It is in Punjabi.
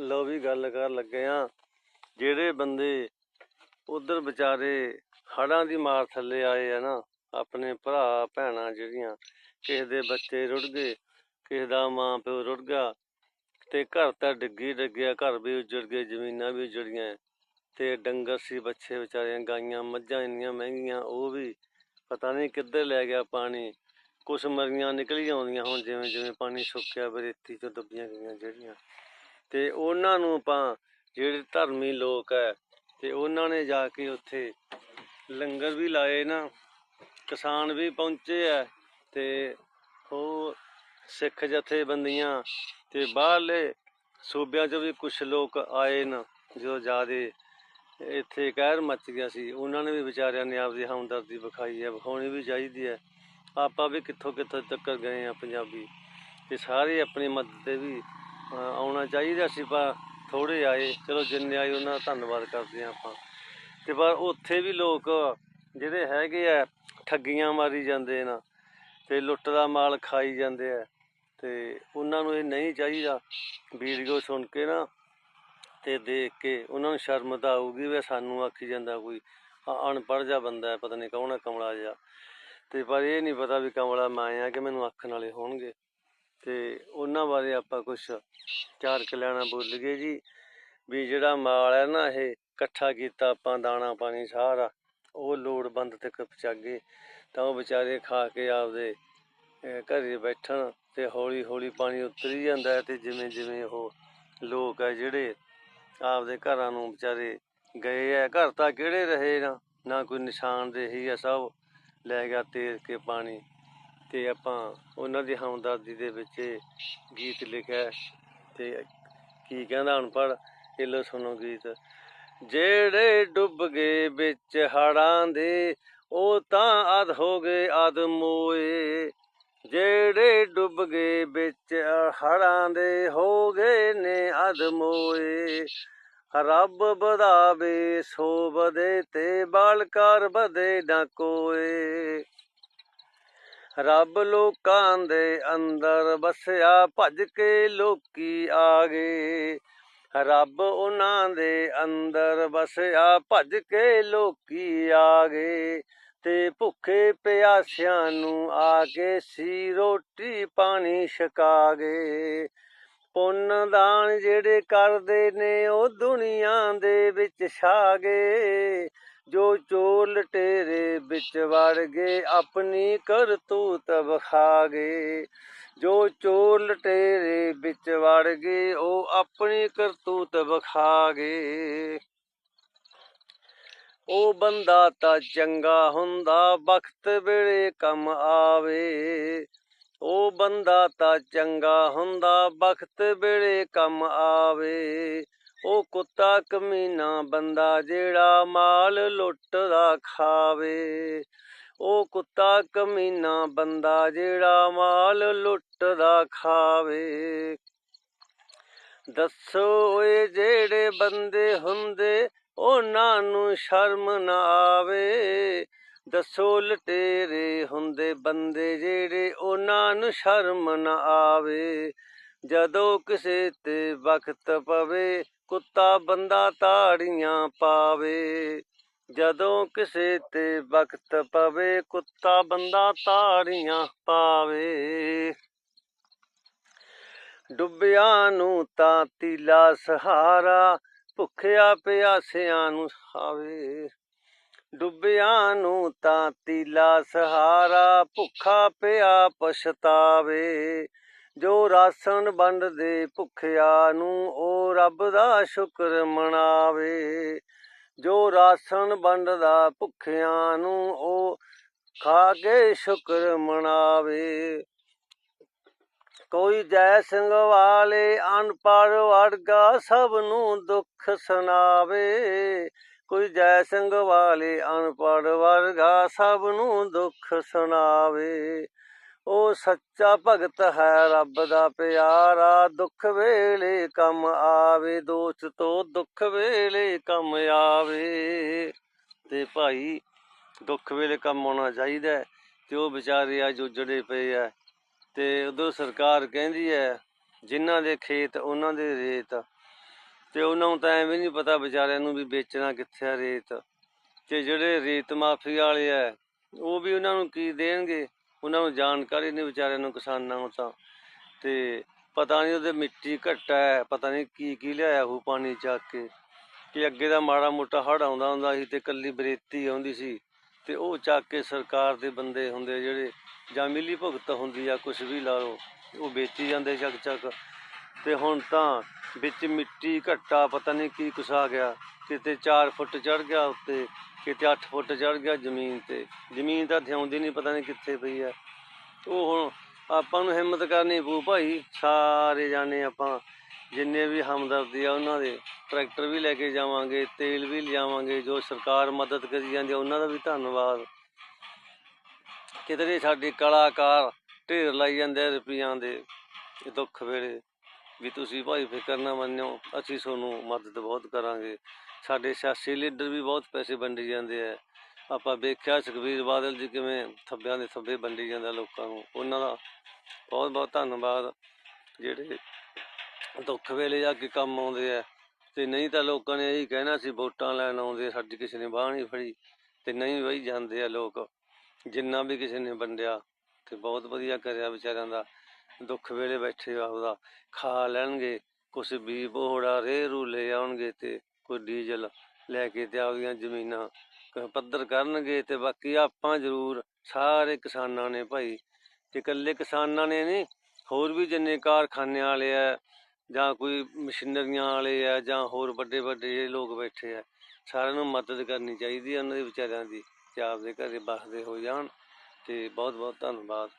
ਲੋ ਵੀ ਗੱਲ ਕਰ ਲੱਗੇ ਆ। ਜਿਹੜੇ ਬੰਦੇ ਉਧਰ ਵਿਚਾਰੇ ਹੜਾਂ ਦੀ ਮਾਰ ਥੱਲੇ ਆਏ ਆ ਨਾ, ਆਪਣੇ ਭਰਾ, ਭੈਣਾਂ ਜਿਹੜੀਆਂ, ਕਿਸੇ ਦੇ ਬੱਚੇ ਰੁੜ ਗਏ, ਕਿਸੇ ਦਾ ਮਾਂ ਪਿਓ ਰੁੜ ਗਿਆ ਤੇ ਘਰ ਤਾਂ ਡਿੱਗੀ ਡਿੱਗਿਆ, ਘਰ ਵੀ ਉਜੜ ਗਏ, ਜ਼ਮੀਨਾਂ ਵੀ ਉਜੜੀਆਂ ਤੇ ਡੰਗਰ ਸੀ ਬੱਚੇ ਵਿਚਾਰੇ ਗਾਈਆਂ, ਮੱਝਾਂ ਇੰਨੀਆਂ ਮਹਿੰਗੀਆਂ, ਉਹ ਵੀ ਪਤਾ ਨਹੀਂ ਕਿੱਧਰ ਲੈ ਗਿਆ ਪਾਣੀ। ਕੁਛ ਮਰੀਆਂ ਨਿਕਲੀ ਆਉਂਦੀਆਂ ਹੁਣ ਜਿਵੇਂ ਜਿਵੇਂ ਪਾਣੀ ਸੁੱਕਿਆ ਬਰੇਤੀ ਚ ਡੁੱਬੀਆਂ ਗਈਆਂ ਜਿਹੜੀਆਂ। ਤੇ ਉਹਨਾਂ ਨੂੰ ਆਪਾਂ ਜਿਹੜੇ ਧਰਮੀ ਲੋਕ ਹੈ ਤੇ ਉਹਨਾਂ ਨੇ ਜਾ ਕੇ ਉੱਥੇ ਲੰਗਰ ਵੀ ਲਾਏ ਨਾ, ਕਿਸਾਨ ਵੀ ਪਹੁੰਚੇ ਆ ਤੇ ਉਹ ਸਿੱਖ ਜਥੇਬੰਦੀਆਂ ਤੇ ਬਾਹਰਲੇ ਸੂਬਿਆਂ 'ਚ ਵੀ ਕੁਝ ਲੋਕ ਆਏ ਨਾ, ਜੋ ਜਿਆਦੇ ਇੱਥੇ ਕਹਿਰ ਮੱਚ ਗਿਆ ਸੀ, ਉਹਨਾਂ ਨੇ ਵੀ ਵਿਚਾਰਿਆਂ ਨੇ ਆਪਦੀ ਹਮਦਰਦੀ ਵਿਖਾਈ ਹੈ ਵਿਖਾਉਣੀ ਵੀ ਚਾਹੀਦੀ ਹੈ ਆਪਾਂ ਵੀ ਕਿੱਥੋਂ ਕਿੱਥੋਂ ਤੱਕ ਗਏ ਆ ਪੰਜਾਬੀ, ਤੇ ਸਾਰੇ ਆਪਣੀ ਮਦਦ ਤੇ ਵੀ ਆਉਣਾ ਚਾਹੀਦਾ ਸੀ ਪਰ ਥੋੜੇ ਆਏ। ਚਲੋ, ਜਿੰਨੇ ਆਏ ਉਹਨਾਂ ਦਾ ਧੰਨਵਾਦ ਕਰਦੇ ਆ ਆਪਾਂ। ਤੇ ਪਰ ਉੱਥੇ ਵੀ ਲੋਕ ਜਿਹੜੇ ਹੈਗੇ ਆ, ਠੱਗੀਆਂ ਮਾਰੀ ਜਾਂਦੇ ਨਾ। ਤੇ ਲੁੱਟ ਦਾ ਮਾਲ ਖਾਈ ਜਾਂਦੇ ਆ। ਤੇ ਉਹਨਾਂ ਨੂੰ ਇਹ ਨਹੀਂ ਚਾਹੀਦਾ। ਵੀਡੀਓ ਸੁਣ ਕੇ ਨਾ ਤੇ ਦੇਖ ਕੇ ਉਹਨਾਂ ਨੂੰ ਸ਼ਰਮ ਤਾਂ ਆਊਗੀ ਵੀ ਸਾਨੂੰ ਆਖੀ ਜਾਂਦਾ ਕੋਈ ਅ- ਅਨਪੜ੍ਹ ਜਿਹਾ ਬੰਦਾ ਹੈ, ਪਤਾ ਨਹੀਂ ਕੌਣ ਹੈ ਕਮਲਾ ਜਿਹਾ। ਤੇ ਪਰ ਇਹ ਨਹੀਂ ਪਤਾ ਵੀ ਕਮਲਾ ਮੈਂ ਆ ਕਿ ਮੈਨੂੰ ਆਖਣ ਵਾਲੇ ਹੋਣਗੇ। ਤੇ ਉਹਨਾਂ ਬਾਰੇ ਆਪਾਂ ਕੁਝ ਚਾਰ ਕਲਿਆਣਾ ਬੋਲ ਗਏ ਜੀ। ਵੀ ਜਿਹੜਾ ਮਾਲ ਹੈ ਨਾ ਇਹ ਇਕੱਠਾ ਕੀਤਾ ਆਪਾਂ ਦਾਣਾ ਪਾਣੀ ਸਾਰਾ ਉਹ ਲੋੜਵੰਦ ਤੱਕ ਪਹੁੰਚਾਗੇ ਤਾਂ ਉਹ ਵਿਚਾਰੇ ਖਾ ਕੇ ਆਪਦੇ ਅਹ, ਘਰੇ ਬੈਠਣ ਤੇ ਹੌਲੀ ਹੌਲੀ ਪਾਣੀ ਉਤਰੀ ਜਾਂਦਾ ਹੈ ਤੇ ਜਿਵੇਂ ਜਿਵੇਂ ਉਹ ਲੋਕ ਹੈ ਜਿਹੜੇ ਆਪਦੇ ਘਰਾਂ ਨੂੰ ਵਿਚਾਰੇ ਗਏ ਆ ਘਰ ਤਾਂ ਕਿਹੜੇ ਰਹੇ ਨਾ ਨਾ ਕੋਈ ਨਿਸ਼ਾਨਦੇਹੀ ਆ ਸਭ। ਲੈ ਗਿਆ ਤੇਰ ਕੇ ਪਾਣੀ। ਤੇ ਆਪਾਂ ਉਹਨਾਂ ਦੀ ਹਮਦਰਦੀ ਦੇ ਵਿੱਚ ਗੀਤ ਲਿਖਿਆ ਹੈ ਤੇ ਕੀ ਕਹਿੰਦਾ ਅਨਪੜ੍ਹ, ਇਹ ਲੋ ਸੁਣੋ ਗੀਤ। ਜਿਹੜੇ ਡੁੱਬ ਗਏ ਵਿੱਚ ਹੜਾਂ ਦੇ, ਉਹ ਤਾਂ ਅਧ ਹੋ ਗਏ ਅਧ ਮੋਏ। ਜਿਹੜੇ ਡੁੱਬ ਗਏ ਵਿੱਚ ਹੜਾਂ ਦੇ, ਹੋ ਗਏ ਨੇ ਅਧ ਰੱਬ ਵਧਾਵੇ, ਸੋ ਵਧੇ ਤੇ ਬਾਲਕਾਰ ਵਧੇ ਨਾ ਕੋਏ। ਰੱਬ ਲੋਕਾਂ ਦੇ ਅੰਦਰ ਵਸਿਆ ਭੱਜ ਕੇ ਲੋਕੀ ਆ ਗਏ ਰੱਬ ਉਹਨਾਂ ਦੇ ਅੰਦਰ ਵਸਿਆ ਭੱਜ ਕੇ ਲੋਕੀ ਆ ਗਏ ਤੇ ਭੁੱਖੇ ਪਿਆਸਿਆਂ ਨੂੰ ਆ ਕੇ ਸੀ ਰੋਟੀ ਪਾਣੀ ਛਕਾ ਗਏ ਪੁੰਨ ਦਾਨ ਜਿਹੜੇ ਕਰਦੇ ਨੇ ਉਹ ਦੁਨੀਆ ਦੇ ਵਿੱਚ ਛਾ ਗਏ ਜੋ ਚੋਰ ਲਟੇਰੇ ਵਿੱਚ ਵੜ ਗਏ, ਆਪਣੀ ਕਰਤੂਤ ਵਿਖਾ ਗਏ। ਜੋ ਚੋਰ ਲਟੇਰੇ ਵਿੱਚ ਵੜ ਗਏ, ਉਹ ਆਪਣੀ ਕਰਤੂਤ ਵਿਖਾ ਗਏ। ਉਹ ਬੰਦਾ ਤਾਂ ਚੰਗਾ ਹੁੰਦਾ, ਵਕਤ ਵੇਲੇ ਕੰਮ ਆਵੇ। ਉਹ ਬੰਦਾ ਤਾਂ ਚੰਗਾ ਹੁੰਦਾ, ਵਕਤ ਵੇਲੇ ਕੰਮ ਆਵੇ। ਉਹ ਕੁੱਤਾ ਕਮੀਨਾ ਬੰਦਾ ਜਿਹੜਾ ਮਾਲ ਲੁੱਟਦਾ ਖਾਵੇ। ਉਹ ਕੁੱਤਾ ਕਮੀਨਾ ਬੰਦਾ ਜਿਹੜਾ ਮਾਲ ਲੁੱਟਦਾ ਖਾਵੇ। ਦੱਸੋ ਏ ਜਿਹੜੇ ਬੰਦੇ ਹੁੰਦੇ, ਉਹਨਾਂ ਨੂੰ ਸ਼ਰਮ ਨਾ ਆਵੇ। ਦੱਸੋ ਲਟੇਰੇ ਹੁੰਦੇ ਬੰਦੇ ਜਿਹੜੇ ਉਹਨਾਂ ਨੂੰ ਸ਼ਰਮ ਨਾ ਆਵੇ। ਜਦੋਂ ਕਿਸੇ ਤੇ ਵਕਤ ਪਵੇ ਕੁੱਤਾ ਬੰਦਾ ਤਾੜੀਆਂ ਪਾਵੇ, ਜਦੋਂ ਕਿਸੇ ਤੇ ਵਕਤ ਪਵੇ, ਕੁੱਤਾ ਬੰਦਾ ਤਾੜੀਆਂ ਪਾਵੇ। ਡੁੱਬਿਆਂ ਨੂੰ ਤਾਂ ਤੀਲਾ ਸਹਾਰਾ, ਭੁੱਖਿਆ ਪਿਆਸਿਆਂ ਨੂੰ ਖਾਵੇ ਡੁੱਬਿਆਂ ਨੂੰ ਤਾਂ ਤੀਲਾ ਸਹਾਰਾ, ਭੁੱਖਾ ਪਿਆ ਪਛਤਾਵੇ। ਜੋ ਰਾਸ਼ਨ ਵੰਡਦੇ ਭੁੱਖਿਆ ਨੂੰ, ਉਹ ਰੱਬ ਦਾ ਸ਼ੁਕਰ ਮਨਾਵੇ। ਜੋ ਰਾਸ਼ਨ ਵੰਡਦਾ ਭੁੱਖਿਆਂ ਨੂੰ, ਉਹ ਖਾ ਕੇ ਸ਼ੁਕਰ ਮਨਾਵੇ। ਕੋਈ ਜੈ ਸਿੰਘ ਵਾਲੇ ਅਨਪੜ੍ਹ ਵਰਗਾ ਸਭ ਨੂੰ ਦੁੱਖ ਸੁਣਾਵੇ। ਕੋਈ ਜੈ ਸਿੰਘ ਵਾਲੇ ਅਨਪੜ੍ਹ ਵਰਗਾ ਸਭ ਨੂੰ ਦੁੱਖ ਸੁਣਾਵੇ। ਉਹ ਸੱਚਾ ਭਗਤ ਹੈ, ਰੱਬ ਦਾ ਪਿਆਰਾ। ਦੁੱਖ ਵੇਲੇ ਕੰਮ ਆਵੇ ਦੋਸਤ ਤੋਂ ਦੁੱਖ ਵੇਲੇ ਕੰਮ ਆਵੇ। ਤੇ ਭਾਈ, ਦੁੱਖ ਵੇਲੇ ਕੰਮ ਆਉਣਾ ਚਾਹੀਦਾ ਹੈ ਤੇ ਉਹ ਵਿਚਾਰੇ ਆ ਜੋ ਜੜੇ ਪਏ ਆ। ਤੇ ਉਦੋਂ ਸਰਕਾਰ ਕਹਿੰਦੀ ਹੈ, ਜਿਨ੍ਹਾਂ ਦੇ ਖੇਤ ਉਹਨਾਂ ਦੇ ਰੇਤ। ਤੇ ਉਹਨਾਂ ਨੂੰ ਤਾਂ ਐਵੇਂ ਨਹੀਂ ਪਤਾ ਵਿਚਾਰਿਆਂ ਨੂੰ ਵੀ ਵੇਚਣਾ ਕਿੱਥੇ ਆ ਰੇਤ। ਤੇ ਜਿਹੜੇ ਰੇਤ ਮਾਫੀ ਵਾਲੇ ਆ, ਉਹ ਵੀ ਉਹਨਾਂ ਨੂੰ ਕੀ ਦੇਣਗੇ? ਉਹਨਾਂ ਨੂੰ ਜਾਣਕਾਰੀ ਨਹੀਂ ਵਿਚਾਰਿਆਂ ਨੂੰ ਕਿਸਾਨਾਂ ਨੂੰ ਤਾਂ। ਤੇ ਪਤਾ ਨਹੀਂ ਉਹਦੇ ਮਿੱਟੀ ਘੱਟ ਹੈ, ਪਤਾ ਨਹੀਂ ਕੀ ਕੀ ਲਿਆਇਆ ਉਹ ਪਾਣੀ ਚੱਕ ਕੇ। ਕਿ ਅੱਗੇ ਦਾ ਮਾੜਾ ਮੋਟਾ ਹੜ ਆਉਂਦਾ ਹੁੰਦਾ ਸੀ ਤੇ ਕੱਲੀ ਬਰੇਤੀ ਆਉਂਦੀ ਸੀ। ਤੇ ਉਹ ਚੱਕ ਕੇ ਸਰਕਾਰ ਦੇ ਬੰਦੇ ਹੁੰਦੇ ਜਿਹੜੇ ਜਾਂ ਮਿਲੀ ਭੁਗਤ ਹੁੰਦੀ ਆ ਕੁਝ ਵੀ ਲਾ ਲਓ, ਉਹ ਵੇਚੀ ਜਾਂਦੇ ਚੱਕ ਚੱਕ। ਤੇ ਹੁਣ ਤਾਂ ਵਿੱਚ ਮਿੱਟੀ ਘੱਟਾ ਪਤਾ ਨਹੀਂ ਕੀ ਕੁਛ ਆ ਗਿਆ। ਕਿਤੇ 4 ਫੁੱਟ ਚੜ ਗਿਆ ਉੱਤੇ। ਕਿਤੇ 8 ਫੁੱਟ ਚੜ ਗਿਆ ਜ਼ਮੀਨ ਤੇ। ਜ਼ਮੀਨ ਤਾਂ ਥਿਆਉਂਦੀ ਨਹੀਂ ਪਤਾ ਨਹੀਂ ਕਿੱਥੇ ਪਈ ਹੈ ਉਹ ਹੁਣ ਆਪਾਂ ਨੂੰ ਹਿੰਮਤ ਕਰਨੀ ਪਊ ਭਾਈ, ਸਾਰੇ ਜਾਣੇ ਆਪਾਂ, ਜਿੰਨੇ ਵੀ ਹਮਦਰਦੀ ਆ ਉਹਨਾਂ ਦੇ। ਟਰੈਕਟਰ ਵੀ ਲੈ ਕੇ ਜਾਵਾਂਗੇ, ਤੇਲ ਵੀ ਲਿਆਵਾਂਗੇ, ਜੋ ਸਰਕਾਰ ਮਦਦ ਕਰੀ ਜਾਂਦੀ ਆ, ਉਹਨਾਂ ਦਾ ਵੀ ਧੰਨਵਾਦ। ਕਿਤੇ ਸਾਡੇ ਕਲਾਕਾਰ ਢੇਰ ਲਾਈ ਜਾਂਦੇ ਆ ਰੁਪਈਆਂ ਦੇ ਦੁੱਖ ਵੇਲੇ। ਵੀ ਤੁਸੀਂ ਭਾਈ ਫਿਕਰ ਨਾ ਮੰਨਿਓ, ਅਸੀਂ ਤੁਹਾਨੂੰ ਮਦਦ ਬਹੁਤ ਕਰਾਂਗੇ। ਸਾਡੇ ਸਿਆਸੀ ਲੀਡਰ ਵੀ ਬਹੁਤ ਪੈਸੇ ਵੰਡੀ ਜਾਂਦੇ ਆ। ਆਪਾਂ ਵੇਖਿਆ ਸੁਖਬੀਰ ਬਾਦਲ ਜੀ ਕਿਵੇਂ ਥੱਬਿਆਂ ਦੇ ਥੱਬੇ ਵੰਡੀ ਜਾਂਦਾ ਲੋਕਾਂ ਨੂੰ। ਉਹਨਾਂ ਦਾ ਬਹੁਤ ਬਹੁਤ ਧੰਨਵਾਦ। ਜਿਹੜੇ ਦੁੱਖ ਵੇਲੇ ਜਾ ਕੇ ਕੰਮ ਆਉਂਦੇ ਆ। ਤੇ ਨਹੀਂ ਤਾਂ ਲੋਕਾਂ ਨੇ ਇਹੀ ਕਹਿਣਾ ਸੀ, ਵੋਟਾਂ ਲੈਣ ਆਉਂਦੇ ਸਾਡੀ ਕਿਸੇ ਨੇ ਬਾਹ ਨਹੀਂ ਫੜੀ। ਤੇ ਨਹੀਂ ਵਈ ਜਾਂਦੇ ਆ ਲੋਕ, ਜਿੰਨਾ ਵੀ ਕਿਸੇ ਨੇ ਵੰਡਿਆ। ਤੇ ਬਹੁਤ ਵਧੀਆ ਕਰਿਆ ਵਿਚਾਰਿਆਂ ਦਾ। ਦੁੱਖ ਵੇਲੇ ਬੈਠੇ ਆਪਦਾ ਖਾ ਲੈਣਗੇ, ਕੁਛ ਬੀ ਬੋੜਾ ਰੇ ਰੂ ਲੈ ਆਉਣਗੇ ਤੇ ਕੋਈ ਡੀਜ਼ਲ ਲੈ ਕੇ ਤੇ ਆਪਦੀਆਂ ਜ਼ਮੀਨਾਂ ਪੱਧਰ ਕਰਨਗੇ ਤੇ ਬਾਕੀ ਆਪਾਂ ਜ਼ਰੂਰ ਸਾਰੇ ਕਿਸਾਨਾਂ ਨੇ ਭਾਈ, ਤੇ ਇਕੱਲੇ ਕਿਸਾਨਾਂ ਨੇ ਨਹੀਂ, ਹੋਰ ਵੀ ਜਿੰਨੇ ਕਾਰਖਾਨੇ ਵਾਲੇ ਆ ਜਾਂ ਕੋਈ ਮਸ਼ੀਨਰੀਆਂ ਵਾਲੇ ਆ ਜਾਂ ਹੋਰ ਵੱਡੇ ਵੱਡੇ ਜਿਹੜੇ ਲੋਕ ਬੈਠੇ ਆ, ਸਾਰਿਆਂ ਨੂੰ ਮਦਦ ਕਰਨੀ ਚਾਹੀਦੀ ਹੈ ਉਹਨਾਂ ਦੇ ਵਿਚਾਰਿਆਂ ਦੀ, ਤੇ ਆਪਦੇ ਘਰੇ ਬਸਦੇ ਹੋ ਜਾਣ, ਤੇ ਬਹੁਤ ਬਹੁਤ ਧੰਨਵਾਦ।